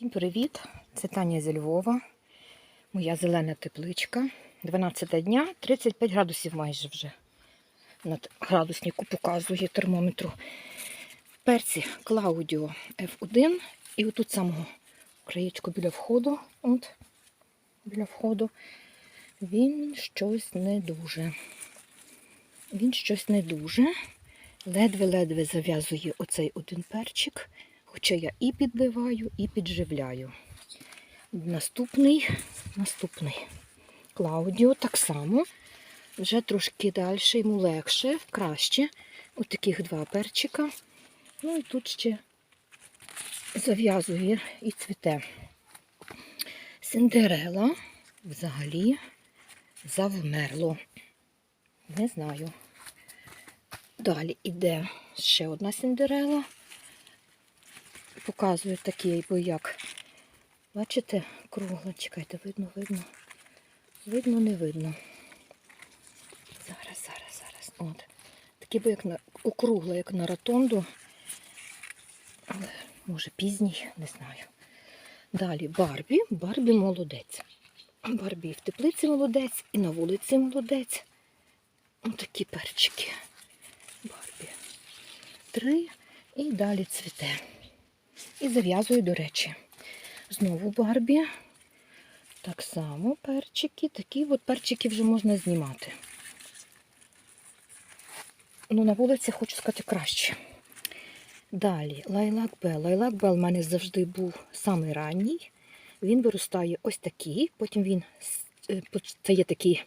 Всім привіт! Це Таня зі Львова. Моя зелена тепличка. 12 дня, 35 градусів майже вже. На градуснику показує термометру. Перці Клаудіо F1. І отут самого краєчку біля входу. От, біля входу. Він щось не дуже. Він щось не дуже. Ледве-ледве зав'язує оцей один перчик. Хоча я і підливаю, і підживляю. Наступний, наступний. Клаудіо так само. Вже трошки далі, йому легше, краще. Ось таких два перчика. Ну і тут ще зав'язує і цвіте. Синдерела взагалі завмерло. Не знаю. Далі йде ще одна синдерела показую такий, бо як. Бачите, кругло, чекайте, видно, видно. Видно, не видно. Зараз, зараз, зараз. От. Такий бо як на округло, як на ротонду. Але може пізній, не знаю. Далі Барбі. Барбі молодець. Барбі в теплиці молодець, і на вулиці молодець. Ось такі перчики. Барбі. Три. І далі цвіте. І зав'язую, до речі. Знову Барбі. Так само перчики. Такі от перчики вже можна знімати. Ну, на вулиці хочу сказати краще. Далі лайлак Бел. Лайлак Бел в мене завжди був самий ранній. Він виростає ось такий, потім він с- е, стає такий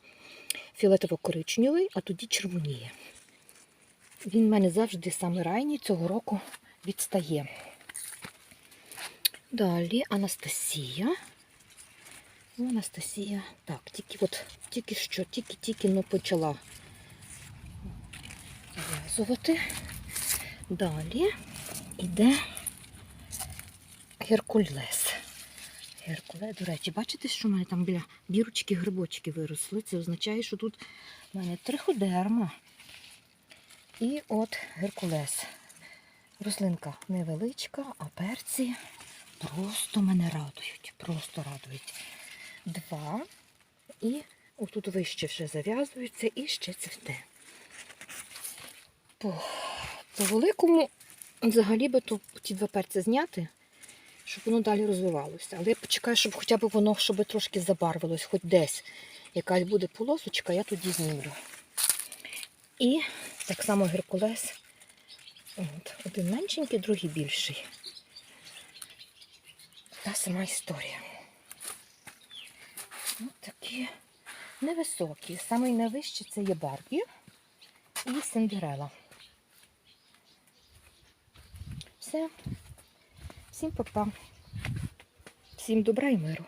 фіолетово-коричневий, а тоді червоніє. Він в мене завжди самий ранній, цього року відстає. Далі Анастасія. Ну, Анастасія. Так, тільки от, тільки що, тільки-тільки но почала зав'язувати. Далі йде Геркулес. Геркулес, до речі, бачите, що в мене там біля бірочки грибочки виросли. Це означає, що тут в мене триходерма. І от Геркулес. Рослинка невеличка, а перці просто мене радують. Просто радують. Два. І отут вище вже зав'язується і ще цвіте. По, по великому взагалі би то ті два перці зняти, щоб воно далі розвивалося. Але я почекаю, щоб хоча б воно щоб трошки забарвилось, хоч десь якась буде полосочка, я тоді знімлю. І так само Геркулес. От, один меншенький, другий більший. Та сама історія. Ось такі невисокі. Самий найвищий це є Барбі і Синдерела. Все. Всім папа. Всім добра і миру.